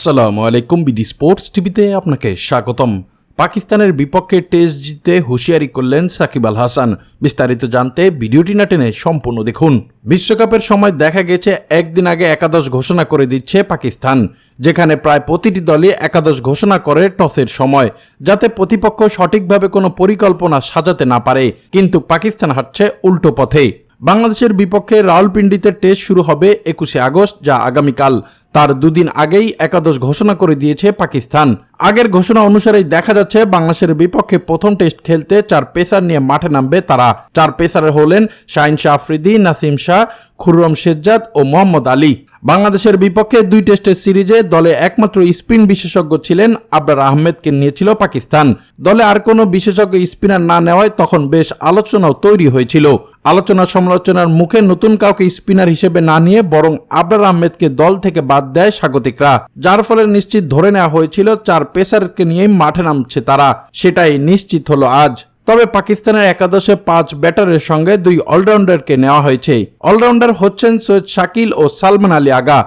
আসসালামু আলাইকুম BD sports টিভিতে আপনাকে স্বাগতম। পাকিস্তানের বিপক্ষে টেস্ট জিতে হুঁশিয়ারি করলেন সাকিব আল হাসান। বিস্তারিত জানতে ভিডিওটি না টেনে সম্পূর্ণ দেখুন। বিশ্বকাপের সময় দেখা গেছে, একদিন আগে একাদশ ঘোষণা করে দিচ্ছে পাকিস্তান, যেখানে প্রায় প্রতিটি দলই একাদশ ঘোষণা করে টসের সময়, যাতে প্রতিপক্ষ সঠিকভাবে কোনো পরিকল্পনা সাজাতে না পারে। কিন্তু পাকিস্তান হাঁটছে উল্টো পথে। বাংলাদেশের বিপক্ষে রাওয়ালপিন্ডিতে টেস্ট শুরু হবে একুশে আগস্ট, যা আগামীকাল। তার দুদিন আগেই একাদশ ঘোষণা করে দিয়েছে পাকিস্তান। আগের ঘোষণা অনুসারেই দেখা যাচ্ছে, বাংলাদেশের বিপক্ষে প্রথম টেস্ট খেলতে চার পেসার নিয়ে মাঠে নামবে তারা। চার পেসারে হলেন শাহিন শাহ আফ্রিদি, নাসিম শাহ, খুররম শেজাদ ও মোহাম্মদ আলী। বাংলাদেশের বিপক্ষে দুই টেস্টের সিরিজে দলে একমাত্র স্পিন বিশেষজ্ঞ ছিলেন আবরার আহমেদকে নিয়েছিল পাকিস্তান। দলে আর কোনো বিশেষজ্ঞ স্পিনার না নেওয়ায় তখন বেশ আলোচনাও তৈরি হয়েছিল। আলোচনা সমালোচনার মুখে নতুন কাউকে স্পিনার হিসেবে না নিয়ে বরং আবরার আহমেদকে দল থেকে বাদ দেয় স্বাগতিকরা, যার ফলে নিশ্চিত ধরে নেওয়া হয়েছিল চার পেসারকে নিয়ে মাঠে নামছে তারা। সেটাই নিশ্চিত হলো আজ। তবে পাকিস্তানের একাদশে পাঁচ ব্যাটারের সঙ্গে দুই অলরাউন্ডারকে নেওয়া হয়েছে। অলরাউন্ডার হচ্ছেন সৈয়দ শাকিল ও সালমান আলী আগা।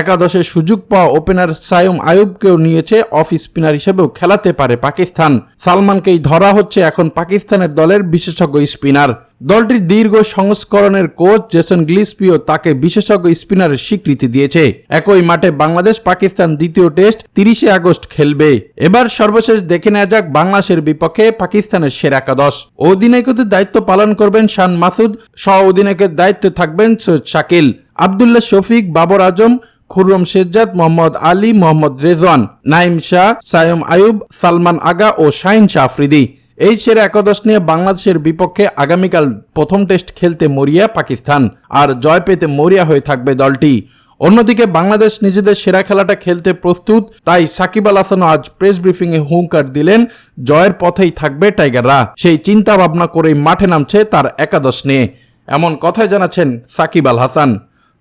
একাদশে সুযোগ পাওয়া ওপেনার সায়ম আয়ুবকেও নিয়েছে অফ স্পিনার হিসেবেও খেলাতে পারে পাকিস্তান। সালমানকেই ধরা হচ্ছে এখন পাকিস্তানের দলের বিশেষজ্ঞ স্পিনার দলটির দীর্ঘ সংস্করণের কোচ জেসন গ্লিসপিও তাকে বিশেষজ্ঞ স্পিনারের স্বীকৃতি দিয়েছে। একই মাঠে বাংলাদেশ পাকিস্তান দ্বিতীয় টেস্ট তিরিশে আগস্ট খেলবে। এবার সর্বশেষ দেখে নেওয়া যাক বাংলাদেশের বিপক্ষে পাকিস্তানের সেরা একাদশ। অধিনায়কদের দায়িত্ব পালন করবেন শান মাসুদ সহ অধিনায়কের দায়িত্বে থাকবেন সৈয়দ শাকিল। আবদুল্লাহ শফিক, বাবর আজম খুররম শেজাদ মোহাম্মদ আলী, মোহাম্মদ রেজওয়ান, নাইম শাহ, সায়ম আয়ুব, সালমান আগা ও শাহিন শাহ আফ্রিদি। এই সেরা একাদশ নিয়ে বাংলাদেশের বিপক্ষে আগামীকাল প্রথম টেস্ট খেলতে মরিয়া, পাকিস্তান। আর জয় পেতে মরিয়া হয়ে থাকবে দলটি। অন্যদিকে বাংলাদেশ নিজেদের সেরা খেলাটা খেলতে প্রস্তুত, তাই সাকিব আল হাসানও আজ প্রেস ব্রিফিংয়ে হুঙ্কার দিলেন, জয়ের পথেই থাকবে টাইগাররা। সেই চিন্তা ভাবনা করেই মাঠে নামছে তার একাদশ নিয়ে। এমন কথাই জানাচ্ছেন সাকিব আল হাসান।